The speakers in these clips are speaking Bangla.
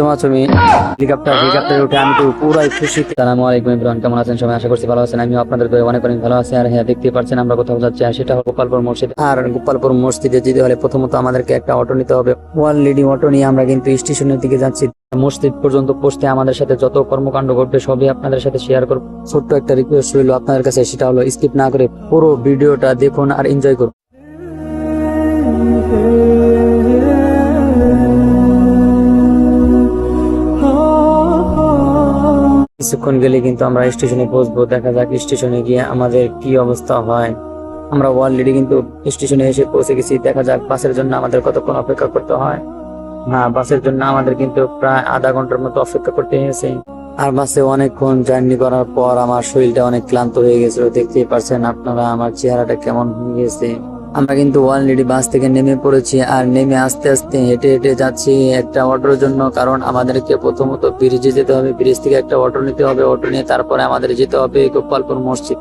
চমাচমি হেলিকপ্টার হেলিকপ্টারে উঠে আমি তো পুরাই খুশি। সালামু আলাইকুম ইব্রাহিম কেমন আছেন সবাই? আশা করছি ভালো আছেন। আমিও আপনাদের অনেক অনেক ভালো আছি। আর হ্যাঁ দেখতে পাচ্ছেন আমরা কোথাও যাচ্ছি, আর সেটা গোপালপুর মসজিদ। আর গোপালপুর মসজিদে যেতে হলে প্রথমত আমাদেরকে একটা অটো নিতে হবে। লিডিং অটো নিয়ে আমরা কিন্তু স্টেশনের দিকে যাচ্ছি। মসজিদ পর্যন্ত পৌঁছতে আমাদের সাথে যত কর্মকাণ্ড ঘটবে, সবই আপনাদের সাথে শেয়ার করব। ছোট্ট একটা রিকোয়েস্ট রইল আপনাদের কাছে, সেটা হলো স্কিপ না করে পুরো ভিডিওটা দেখুন আর এনজয় করুন। কিছুক্ষণ গেলে কিন্তু আমরা স্টেশনে পৌঁছবো। দেখা যাক স্টেশনে গিয়ে আমাদের কি অবস্থা হয়। আমরা অলরেডি কিন্তু স্টেশনে এসে পৌঁছে গেছি। দেখা যাক বাসের জন্য আমাদের কতক্ষণ অপেক্ষা করতে হয়। হ্যাঁ বাসের জন্য আমাদের কিন্তু প্রায় আধা ঘণ্টার মতো অপেক্ষা করতে হয়েছে। আর বাসে অনেকক্ষণ জার্নি করার পর আমার শরীরটা অনেক ক্লান্ত হয়ে গেছিল। দেখতেই পারছেন আপনারা, আমার চেহারাটা কেমন হয়ে গেছে। আমরা কিন্তু অলরেডি বাস থেকে নেমে পড়েছি আর নেমে আস্তে আস্তে হেঁটে হেঁটে যাচ্ছি একটা অটোর জন্য, কারণ আমাদেরকে প্রথমত ব্রিজে যেতে হবে। ব্রিজ থেকে একটা অটো নিতে হবে, অটো নিয়ে তারপরে আমাদের যেতে হবে গোপালপুর মসজিদ।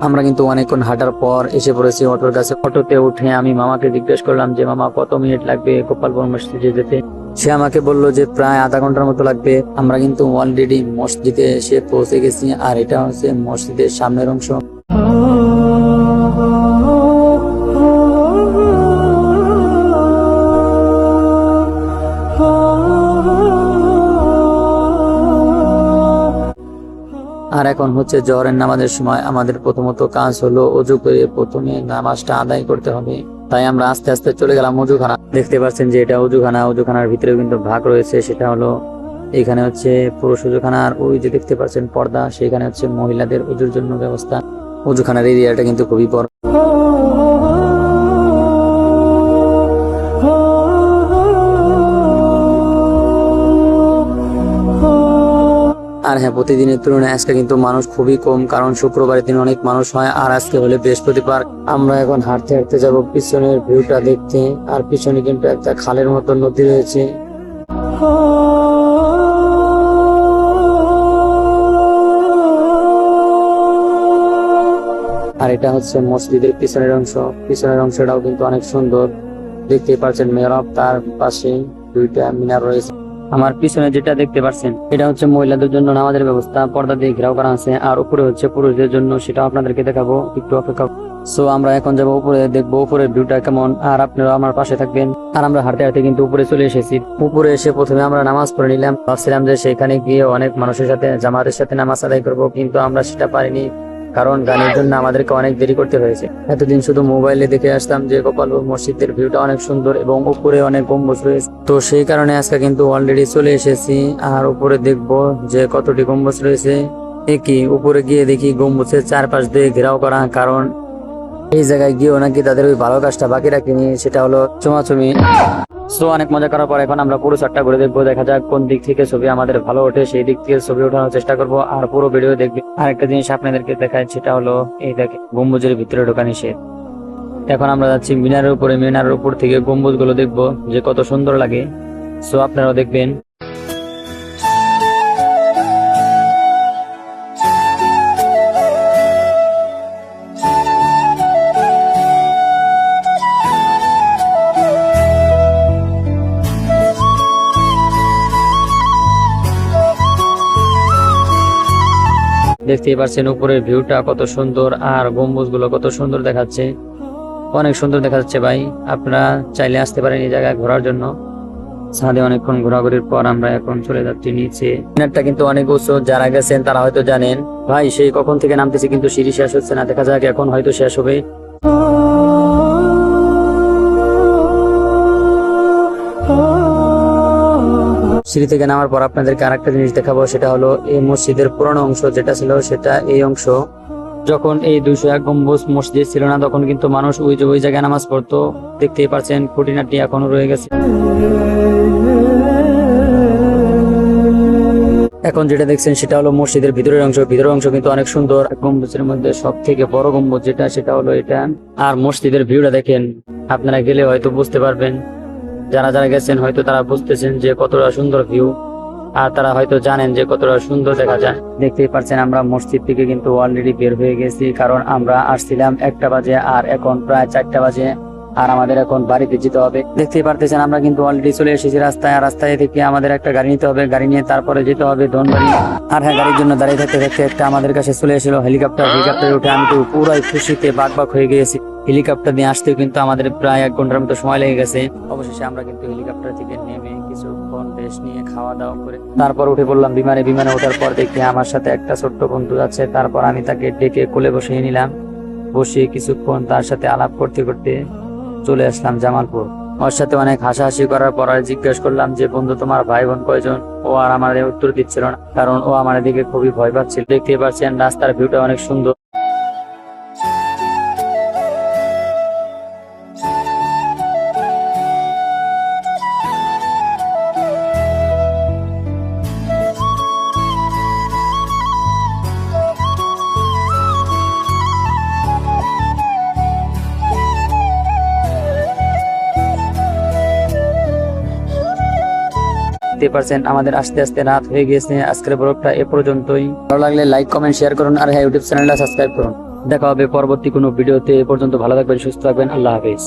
আমরা কিন্তু অনেকক্ষণ হাঁটার পর এসে পড়েছি অটোর কাছে। অটোতে উঠে আমি মামাকে জিজ্ঞেস করলাম যে, মামা, কত মিনিট লাগবে গোপালপুর মসজিদে যেতে? সে আমাকে বলল যে, প্রায় আধা ঘণ্টার মতো লাগবে। আমরা কিন্তু অলরেডি মসজিদে এসে পৌঁছে গেছি, আর এটা হচ্ছে মসজিদের সামনের অংশ। এখন হচ্ছে জহরের নামাজের সময় আমাদের প্রথমত কাজ হলো অজু করে প্রথমে নামাজটা আদায় করতে হবে। তাই আমরা আস্তে আস্তে চলে গেলাম অজুখানা। দেখতে পাচ্ছেন যে এটা অজুখানা। অজুখানার ভিতরেও কিন্তু ভাগ রয়েছে। সেটা হলো এখানে হচ্ছে পুরুষ অজুখানা আর ওই যে দেখতে পাচ্ছেন পর্দা, সেখানে হচ্ছে মহিলাদের অজুর জন্য ব্যবস্থা। অজুখানার এরিয়াটা কিন্তু খুবই বড়। আর হ্যাঁ প্রতিদিনের তুলনায় আজকে কিন্তু মানুষ খুবই কম, কারণ শুক্রবারের দিন অনেক মানুষ হয়, আর আজকে হলে বৃহস্পতিবার। আমরা এখন হাঁটতে হাঁটতে যাব পিছনের ভিউটা দেখতে, আর পিছনে কিন্তু একটা খালের মতো নদী রয়েছে। আর এটা হচ্ছে মসজিদের পিছনের অংশ। পিছনের অংশটাও কিন্তু অনেক সুন্দর। দেখতেই পাচ্ছেন মেহরাব, তার পাশে দুইটা মিনার রয়েছে। আমার পিছনে যেটা দেখতে পাচ্ছেন এটা হচ্ছে মহিলাদের জন্য নামাজের ব্যবস্থা, পর্দা দিয়ে ঘেরাও করা আছে, আর উপরে হচ্ছে পুরুষদের জন্য সেটা আপনাদেরকে দেখাবো, একটু অপেক্ষা সো আমরা এখন যাব উপরে, দেখব উপরের ভিউটা কেমন, আর আপনারা আমার পাশে থাকবেন। আর আমরা হাঁটতে হাঁটতে কিন্তু উপরে চলে এসেছি। উপরে এসে প্রথমে আমরা নামাজ পড়ে নিলাম। ভাবছিলাম যে সেখানে গিয়ে অনেক মানুষের সাথে, জামাতের সাথে নামাজ আদায় করব, কিন্তু আমরা সেটা পারিনি। কারণ গানের জন্য আমাদেরকে অনেক দেরি করতে হয়েছে। এতদিন শুধু মোবাইলে দেখে আসতাম যে গোপালপুর মসজিদের ভিউটা অনেক সুন্দর এবং উপরে অনেক গম্বুজ রয়েছে। তো সেই কারণে আজকে কিন্তু অলরেডি চলে এসেছি। আর উপরে দেখব যে কতটি গম্বুজ রয়েছে। কি, উপরে গিয়ে দেখি গম্বুজের চারপাশ দিয়ে ঘেরাও করা। কারণ এই জায়গায় গিয়েও নাকি তাদের ওই ভালো কাজটা বাকি রাখেনি সেটা হলো চুমাচুমি সো অনেক মজা করার পর এখন আমরা পুরো চারটা ঘুরে দেখব, দেখা যাক কোন দিক থেকে ছবি আমাদের ভালো ওঠে, সেই দিক থেকে ছবি ওঠানোর চেষ্টা করব, আর পুরো ভিডিও দেখবে। আর একটা জিনিস আপনাদেরকে দেখায় সেটা হলো, এই দেখে গম্বুজের ভিতরে ঢোকা নিষেধ। এখন আমরা যাচ্ছি মিনারের উপরে, মিনারের উপর থেকে গম্বুজগুলো দেখব, যে কত সুন্দর লাগে। সো আপনারাও দেখবেন। দেখতেই পারছেন উপরের ভিউটা কত সুন্দর আর গম্বুজগুলো কত সুন্দর দেখাচ্ছে। অনেক সুন্দর দেখা যাচ্ছে ভাই। আপনারা চাইলে আসতে পারেন এই জায়গায় ঘোরার জন্য। ছাদে অনেকক্ষণ ঘোরাঘুরির পর আমরা এখন চলে যাচ্ছি নিচে। মিনারটা কিন্তু অনেক উঁচু, যারা গেছেন তারা হয়তো জানেন। ভাই সেই কখন থেকে নামতেছে কিন্তু সিঁড়ি শেষ হচ্ছে না। দেখা যাক এখন হয়তো শেষ হবে। সিঁড়ি থেকে নামার পর আপনাদেরকে আরেকটা জিনিস দেখাবো, সেটা হলো এই মসজিদের পুরনো অংশ যেটা ছিল, সেটা এই অংশ। যখন এই দুইশো এক গম্বুজ মসজিদ ছিল না, তখন কিন্তু মানুষ ওই যে ওই জায়গায় নামাজ পড়তো। দেখতেই পারছেন, খুঁটিনাটি এখনও রয়ে গেছে। এখন যেটা দেখছেন, সেটা হলো মসজিদের ভিতরের অংশ। ভিতরের অংশ কিন্তু অনেক সুন্দর। গম্বুজের মধ্যে সব থেকে বড় গম্বুজ যেটা, সেটা হলো এটা। আর মসজিদের ভিউটা দেখেন, আপনারা গেলে হয়তো বুঝতে পারবেন। যারা যারা গেছেন, হয়তো তারা বুঝতেছেন যে কতটা সুন্দর ভিউ আর তারা হয়তো জানেন যে কতটা সুন্দর দেখা যায়। দেখতেই পাচ্ছেন আমরা মসজিদ থেকে কিন্তু অলরেডি বের হয়ে গেছি, কারণ আমরা আসছিলাম একটা বাজে, আর এখন প্রায় চারটা বাজে, আর আমাদের এখন বাড়িতে যেতে হবে। দেখতেই পারতেছেন আমরা কিন্তু অলরেডি চলে এসেছি রাস্তায়, আর রাস্তায় থেকে আমাদের একটা গাড়ি নিতে হবে। গাড়ি নিয়ে তারপরে যেতে হবে ধনবাড়ি। আর হ্যাঁ গাড়ির জন্য দাঁড়িয়ে থাকতে থাকতে একটা আমাদের কাছে চলে এসেছিল হেলিকপ্টার হেলিকপ্টারে উঠে আমি তো পুরাই খুশিতে বাক বাক হয়ে গিয়েছি। হেলিকপ্টার নিয়ে আসতেও কিন্তু আমাদের প্রায় এক ঘণ্টার মতো সময় লেগে গেছে। অবশেষে আমরা কিন্তু হেলিকপ্টার থেকে নেমে কিছুক্ষণ রেস্ট নিয়ে খাওয়া দাওয়া করে তারপর উঠে পড়লাম বিমানে। বিমানে ওঠার পর দেখি আমার সাথে একটা ছোট্ট বন্ধু আছে। তারপর আমি তাকে ডেকে কোলে বসিয়ে নিলাম। বসে কিছুক্ষণ তার সাথে আলাপ করতে করতে চলে আসলাম জামালপুর। ওর সাথে অনেক হাসাহাসি করার পর জিজ্ঞেস করলাম যে, বন্ধু, তোমার ভাই বোন কয়জন? ও আর আমাদের উত্তর দিচ্ছিল না, কারণ ও আমার দিকে খুবই ভয় পাচ্ছিল। দেখতে পাচ্ছেন রাস্তার ভিউটা অনেক সুন্দর। দেখতে পারছেন, আমাদের আস্তে আস্তে রাত হয়ে গেছে আজকের ব্লগটা এ পর্যন্তই। ভালো লাগলে লাইক কমেন্ট শেয়ার করুন আর হ্যাঁ ইউটিউব চ্যানেলটা সাবস্ক্রাইব করুন। দেখা হবে পরবর্তী কোনো ভিডিওতে এ পর্যন্ত ভালো থাকবেন, সুস্থ থাকবেন। আল্লাহ হাফেজ।